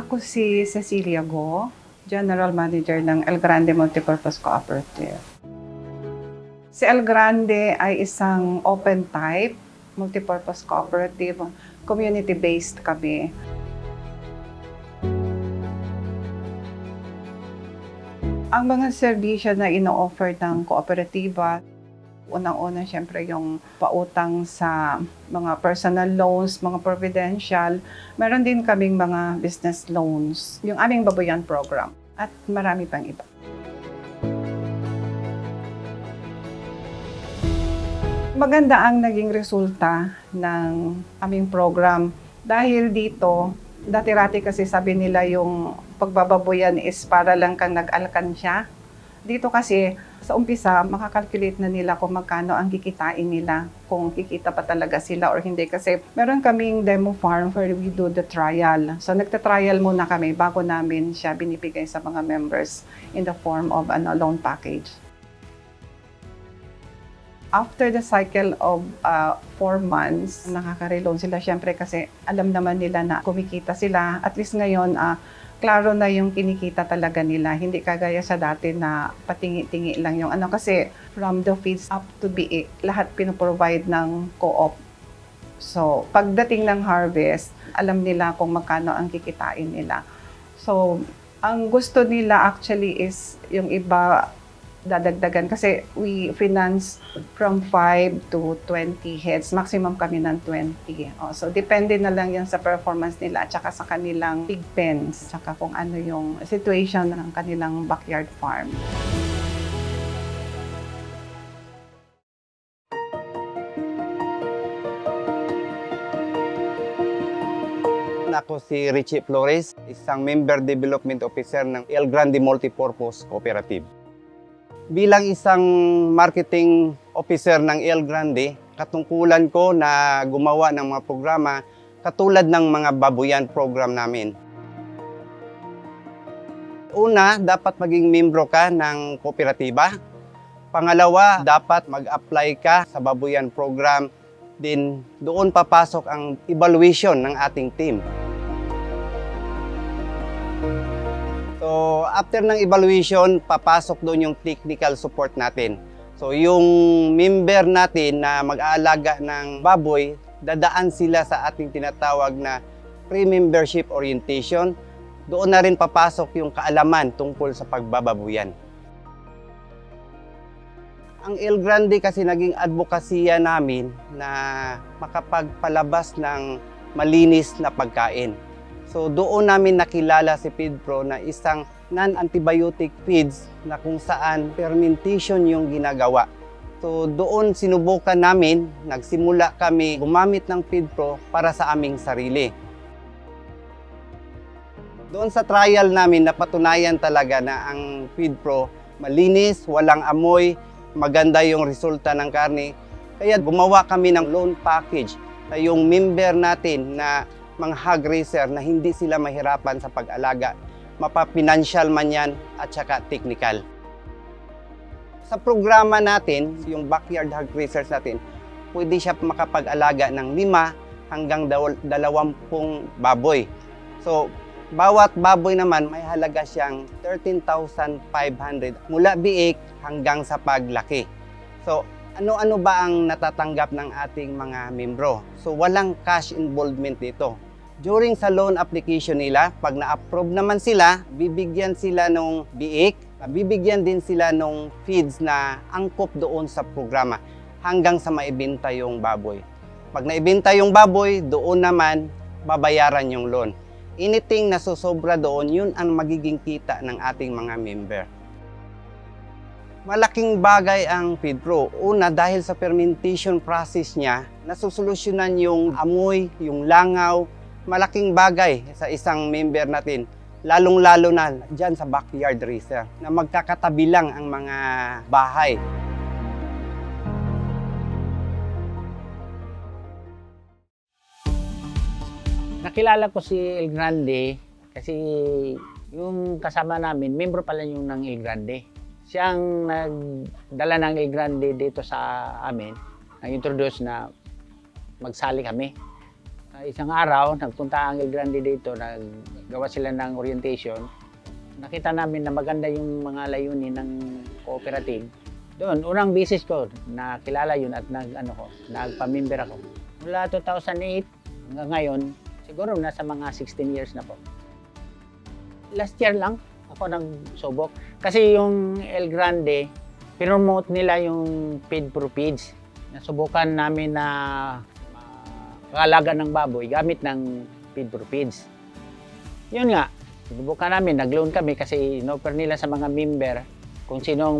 Ako si Cecilia Go, General Manager ng El Grande Multipurpose Cooperative. Si El Grande ay isang open type, multipurpose cooperative, community-based kami. Ang mga serbisyo na ino-offer ng kooperatiba, unang-una syempre yung pautang sa mga personal loans, mga providential. Meron din kaming mga business loans, yung aming babuyan program at marami pang iba. Maganda ang naging resulta ng aming program dahil dito, dati-rati kasi sabi nila yung pagbababoyan is para lang kang nag-alkansya. Dito kasi, sa umpisa, makakalculate na nila kung magkano ang kikitain nila, kung kikita pa talaga sila or hindi. Kasi meron kaming demo farm where we do the trial. So nagta-trial muna kami bago namin siya binibigay sa mga members in the form of ano, loan package. After the cycle of uh, four months, nakaka-reloan sila syempre kasi alam naman nila na kumikita sila. At least ngayon, ah, klaro na yung kinikita talaga nila. Hindi kagaya sa dati na patingi-tingi lang yung ano. Kasi from the feeds up to BA, lahat pinoprovide ng co-op. So, pagdating ng harvest, alam nila kung magkano ang kikitain nila. So, ang gusto nila actually is yung iba dadagdagan kasi we finance from 5 to 20 heads. Maximum kami ng 20. Oh, so depende na lang yan sa performance nila at saka sa kanilang big pens, saka kung ano yung situation ng kanilang backyard farm. Ako si Richie Flores, isang Member Development Officer ng El Grande Multipurpose Cooperative. Bilang isang marketing officer ng El Grande, katungkulan ko na gumawa ng mga programa katulad ng mga babuyan program namin. Una, dapat maging membro ka ng kooperatiba. Pangalawa, dapat mag-apply ka sa babuyan program. Din doon papasok ang evaluation ng ating team. So, after ng evaluation, papasok doon yung technical support natin. So, yung member natin na mag-aalaga ng baboy, dadaan sila sa ating tinatawag na pre-membership orientation. Doon na rin papasok yung kaalaman tungkol sa pagbababuyan. Ang El Grande kasi naging advokasya namin na makapagpalabas ng malinis na pagkain. So doon namin nakilala si FeedPro na isang non-antibiotic feeds na kung saan fermentation yung ginagawa. So doon sinubukan namin, nagsimula kami gumamit ng FeedPro para sa aming sarili. Doon sa trial namin, napatunayan talaga na ang FeedPro malinis, walang amoy, maganda yung resulta ng karne. Kaya gumawa kami ng loan package na yung member natin na mga hog raiser na hindi sila mahirapan sa pag-alaga, mapa-financial man yan at saka technical. Sa programa natin, yung backyard hog raisers natin, pwede siya makapag-alaga ng lima hanggang dalawampung baboy. So, bawat baboy naman may halaga siyang 13,500 mula biik hanggang sa paglaki. So, ano-ano ba ang natatanggap ng ating mga membro? So, walang cash involvement dito. During sa loan application nila, pag na-approve naman sila, bibigyan sila ng biik, bibigyan din sila ng feeds na angkop doon sa programa hanggang sa maibenta yung baboy. Pag naibenta yung baboy, doon naman babayaran yung loan. Anything na susobra doon, yun ang magiging kita ng ating mga member. Malaking bagay ang FeedPro. Una, dahil sa fermentation process niya, nasusolusyonan yung amoy, yung langaw, malaking bagay sa isang member natin. Lalong-lalo na dyan sa backyard racer, na magkakatabi lang ang mga bahay. Nakilala ko si El Grande kasi yung kasama namin, membro pala yung ng El Grande. Siyang nagdala ng El Grande dito sa amin, nag-introduce na magsali kami. Ah, isang araw, nagpunta ang El Grande dito, naggawa sila ng orientation. Nakita namin na maganda yung mga layunin ng cooperative. Doon, unang bisis ko, nakilala yun at nag, ano ko, nagpamimber ako. Mula 2008 hanggang ngayon, siguro nasa mga 16 years na po. Last year lang ako nagsubok. Kasi yung El Grande, pinromote nila yung feed for feeds. Nasubukan namin na makalaga ng baboy gamit ng feed for feeds. Yun nga, sinubukan namin, nag-loan kami kasi in-offer nila sa mga member kung sinong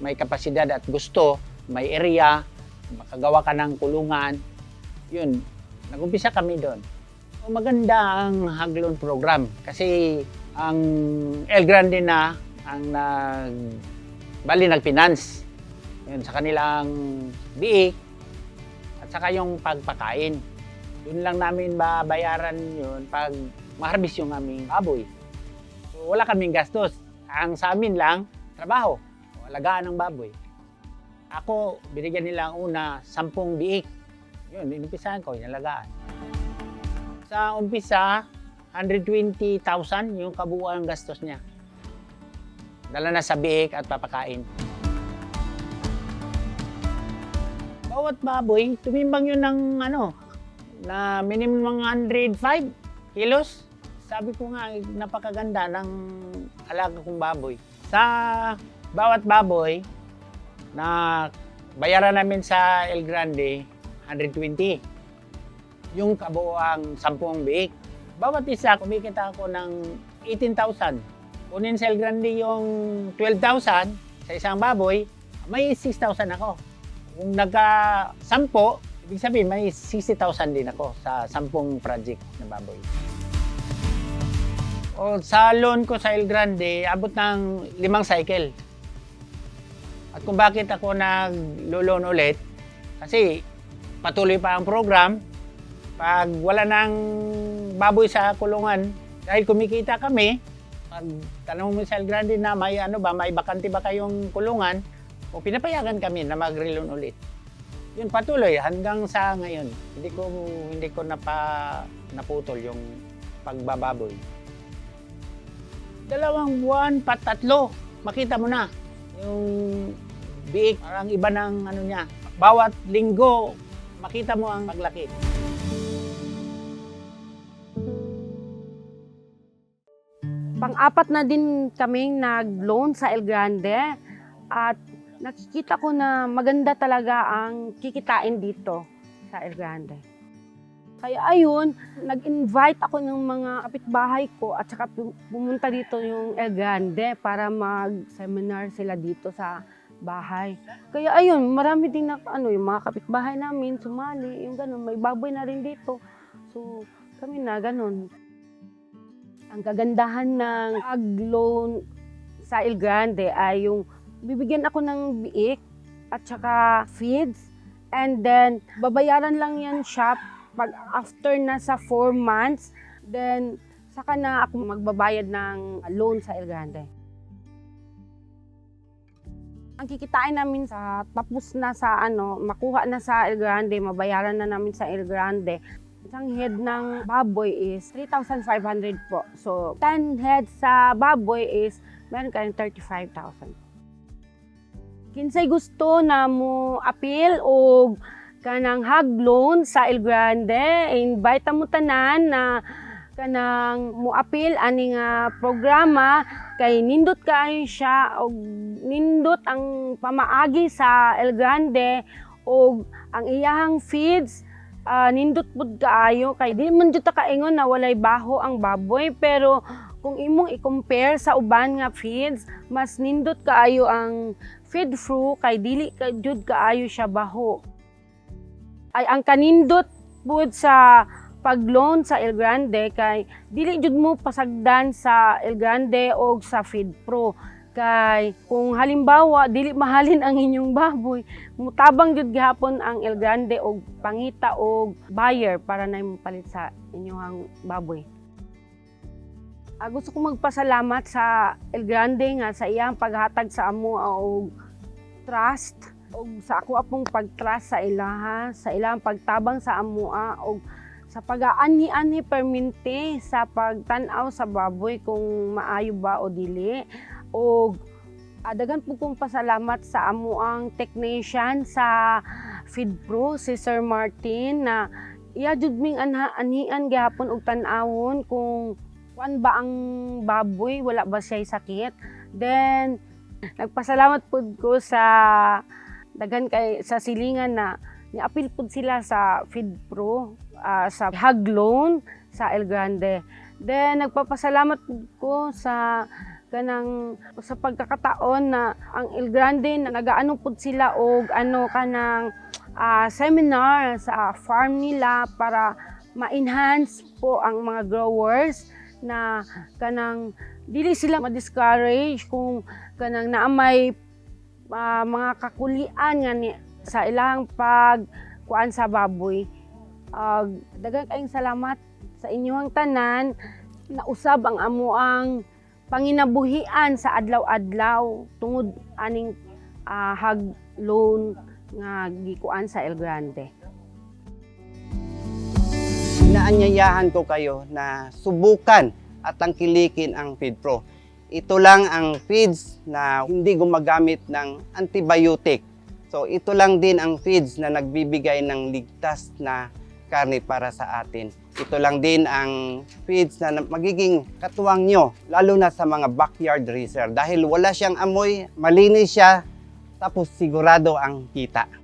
may kapasidad at gusto, may area, makagawa ka ng kulungan. Yun, nagumpisa kami doon. So, maganda ang Haglon program kasi ang El Grande na ang nag bali nag-finance yun sa kanilang biik at saka yung pagpakain. Yun lang namin babayaran yun pag maharbis yung aming baboy. So, wala kaming gastos. Ang sa amin lang, trabaho. O, alagaan ng baboy. Ako, binigyan nila ang una, sampung biik. Yun, inumpisahan ko, inalagaan. Sa umpisa, 120,000 yung kabuuan gastos niya. Dala na sa biik at papakain. Bawat baboy, tumimbang yun ng ano, na minimum mga 105 kilos. Sabi ko nga, eh, napakaganda ng alaga kong baboy. Sa bawat baboy, na bayaran namin sa El Grande, 120. Yung kabuoang 10 biik. Bawat isa, kumikita ako ng 18,000. Kunin sa El Grande yung 12,000 sa isang baboy, may 6,000 ako. Kung nagka 10, ibig sabihin may 60,000 din ako sa 10 project na baboy. O sa loan ko sa El Grande, abot ng limang cycle. At kung bakit ako nag-loan ulit, kasi patuloy pa ang program, pag wala nang baboy sa kulungan, dahil kumikita kami, pag tanong mo sa El Grande na may ano ba, may bakante ba kayong kulungan, o pinapayagan kami na mag-reloan ulit. Yun patuloy hanggang sa ngayon. Hindi ko hindi ko napa naputol yung pagbababoy. Dalawang buwan, patatlo, makita mo na yung biik, parang iba ng ano niya. Bawat linggo, makita mo ang paglaki. Pang-apat na din kaming nag-loan sa El Grande at nakikita ko na maganda talaga ang kikitain dito sa El Grande. Kaya ayun, nag-invite ako ng mga kapitbahay ko at saka pu- pumunta dito yung El Grande para mag-seminar sila dito sa bahay. Kaya ayun, marami din na, ano, yung mga kapitbahay namin, sumali, yung ganun, may baboy na rin dito. So, kami na ganun. Ang kagandahan ng ag-loan sa El Grande ay yung bibigyan ako ng biik at saka feeds and then babayaran lang yan siya pag after na sa 4 months then saka na ako magbabayad ng loan sa El Grande. Ang kikitain namin sa tapos na sa ano, makuha na sa El Grande, mabayaran na namin sa El Grande, Isang head ng baboy is 3,500 po. So, 10 heads sa baboy is meron kayong 35,000. Kinsay gusto na mo appeal o kanang hag loan sa El Grande, invite mo tanan na kanang mo appeal ani nga programa kay nindot kaayo siya og nindot ang pamaagi sa El Grande og ang iyahang feeds ah, nindot pud kaayo. Kay di man jud ta kaingon na walay baho ang baboy pero kung imong i-compare sa uban nga feeds mas nindot kaayo ang feed through kay dili ka jud kaayo siya baho ay ang kanindot pud sa pag-loan sa El Grande kay dili jud mo pasagdan sa El Grande o sa Feed Pro kay kung halimbawa dili mahalin ang inyong baboy mutabang jud gihapon ang El Grande og pangita og buyer para na palit sa inyong baboy. Ah, gusto ko magpasalamat sa El Grande nga sa iyang paghatag sa amo og trust og sa ako apong pagtrust sa ilaha, sa ilang pagtabang sa amoa og sa pag-aani-ani perminti sa pagtanaw sa baboy kung maayo ba o dili. O ah, daghan po kong pasalamat sa amuang technician sa FeedPro si Sir Martin na iya jud ming anha anian gihapon og tan-awon kung kuan ba ang baboy? Wala ba siya sakit? Then nagpasalamat pud ko sa daghan kay sa silingan na niapil pud sila sa FeedPro ah, sa Hag Loan sa El Grande. Then nagpapasalamat pud ko sa kanang sa pagkakataon na ang El Grande na nagaano pud sila og ano kanang ah, seminar sa farm nila para ma-enhance po ang mga growers na kanang dili sila ma-discourage kung kanang naamay ah, mga kakulian nga ni, sa ilang pag kuan sa baboy. Uh, daghang kayong salamat sa inyong tanan na usab ang amuang panginabuhian sa adlaw-adlaw tungod aning ah, hag loan nga gikuan sa El Grande. Inaanyayahan ko kayo na subukan at tangkilikin ang FeedPro. Ito lang ang feeds na hindi gumagamit ng antibiotic. So ito lang din ang feeds na nagbibigay ng ligtas na karne para sa atin. Ito lang din ang feeds na magiging katuwang nyo, lalo na sa mga backyard racer. Dahil wala siyang amoy, malinis siya, tapos sigurado ang kita.